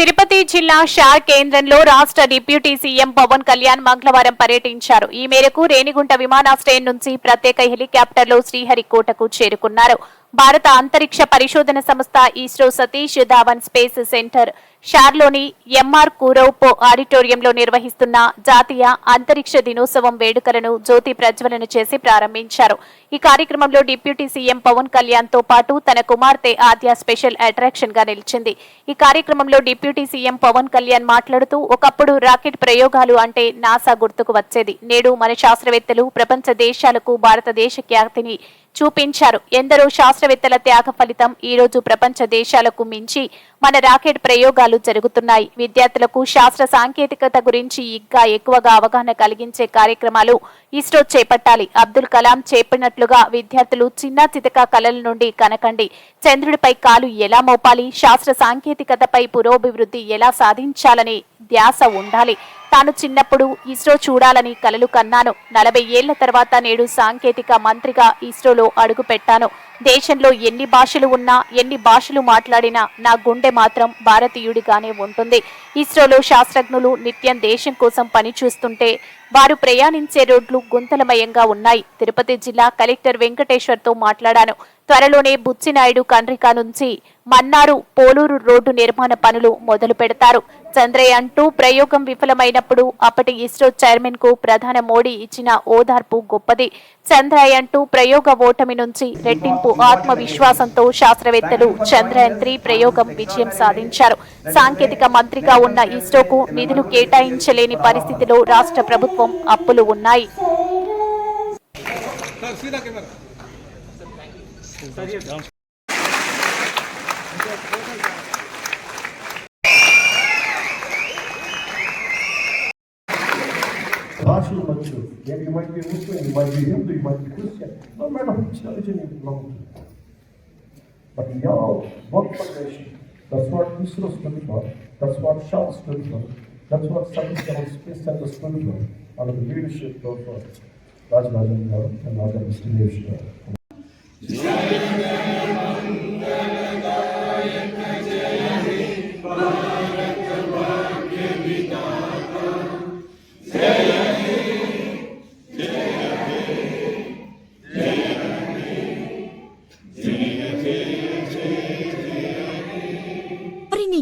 తిరుపతి జిల్లా షార్ కేంద్రంలో రాష్ట్ర డిప్యూటీ సీఎం పవన్ కళ్యాణ్ మంగళవారం పర్యటించారు. ఈ మేరకు రేణిగుంట విమానాశ్రయం నుంచి ప్రత్యేక హెలికాప్టర్లో శ్రీహరికోటకు చేరుకున్నారు. భారత అంతరిక్ష పరిశోధన సంస్థ ఇస్రో సతీష్ ధావన్ స్పేస్ సెంటర్ షార్లోని ఎంఆర్ కూరౌపో ఆడిటోరియంలో నిర్వహిస్తున్న జాతీయ అంతరిక్ష దినోత్సవం వేడుకలను జ్యోతి ప్రజ్వలన చేసి ప్రారంభించారు. ఈ కార్యక్రమంలో డిప్యూటీ సీఎం పవన్ కళ్యాణ్తో పాటు తన కుమార్తె ఆద్య స్పెషల్ అట్రాక్షన్గా నిలిచింది. ఈ కార్యక్రమంలో డిప్యూటీ సీఎం పవన్ కళ్యాణ్ మాట్లాడుతూ ఒకప్పుడు రాకెట్ ప్రయోగాలు అంటే నాసా గుర్తుకు వచ్చేది. నేడు మన శాస్త్రవేత్తలు ప్రపంచ దేశాలకు భారతదేశ ఖ్యాతిని చూపించారు. ఎందరో శాస్త్రవేత్తల త్యాగ ఫలితం ఈ రోజు ప్రపంచ దేశాలకు మించి మన రాకెట్ ప్రయోగాలు జరుగుతున్నాయి. విద్యార్థులకు శాస్త్ర సాంకేతికత గురించి ఇంకా ఎక్కువగా అవగాహన కలిగించే కార్యక్రమాలు ఇస్రో చేపట్టాలి. అబ్దుల్ కలాం చెప్పినట్లుగా విద్యార్థులు చిన్న చితక కళల నుండి కనకండి. చంద్రుడిపై కాలు ఎలా మోపాలి? శాస్త్ర సాంకేతికతపై పురోభివృద్ధి ఎలా సాధించాలని ధ్యాస ఉండాలి. తాను చిన్నప్పుడు ఇస్రో చూడాలని కలలు కన్నాను. నలభై ఏళ్ళ తర్వాత నేడు సాంకేతిక మంత్రిగా ఇస్రోలో అడుగు పెట్టాను. దేశంలో ఎన్ని భాషలు ఉన్నా ఎన్ని భాషలు మాట్లాడినా నా గుండె మాత్రం భారతీయుడిగానే ఉంటుంది. ఇస్రోలో శాస్త్రజ్ఞులు నిత్యం దేశం కోసం పనిచూస్తుంటే వారు ప్రయాణించే రోడ్లు గుంతలమయంగా ఉన్నాయి. తిరుపతి జిల్లా కలెక్టర్ వెంకటేశ్వర్తో మాట్లాడాను. త్వరలోనే బుచ్చినాయుడు కండ్రిక నుంచి మన్నారు పోలూరు రోడ్డు నిర్మాణ పనులు మొదలు పెడతారు. చంద్రయాన్ టూ ప్రయోగం విఫలమైనప్పుడు అప్పటి ఇస్రో చైర్మన్కు ప్రధాన మోడీ ఇచ్చిన ఓదార్పు గొప్పది. చంద్రయాన్ టూ ప్రయోగ ఓటమి నుంచి రెట్టింపు ఆత్మవిశ్వాసంతో శాస్త్రవేత్తలు చంద్రయాన్ త్రీ ప్రయోగం విజయం సాధించారు. సాంకేతిక మంత్రిగా ఉన్న ఇస్రోకు నిధులు కేటాయించలేని పరిస్థితిలో రాష్ట్ర ప్రభుత్వం అప్పులు ఉన్నాయి సార్ సీదా కెమెరా భాషలు వచ్చు Yeah, you might be Muslim, you might be Hindu, you might be Christian. No matter which religion you belong to. But we all work for nation. That's what ISRO stood for. That's what Shah stood for. That's what Satish Dhawan Space Center stood for. Under the leadership of uh,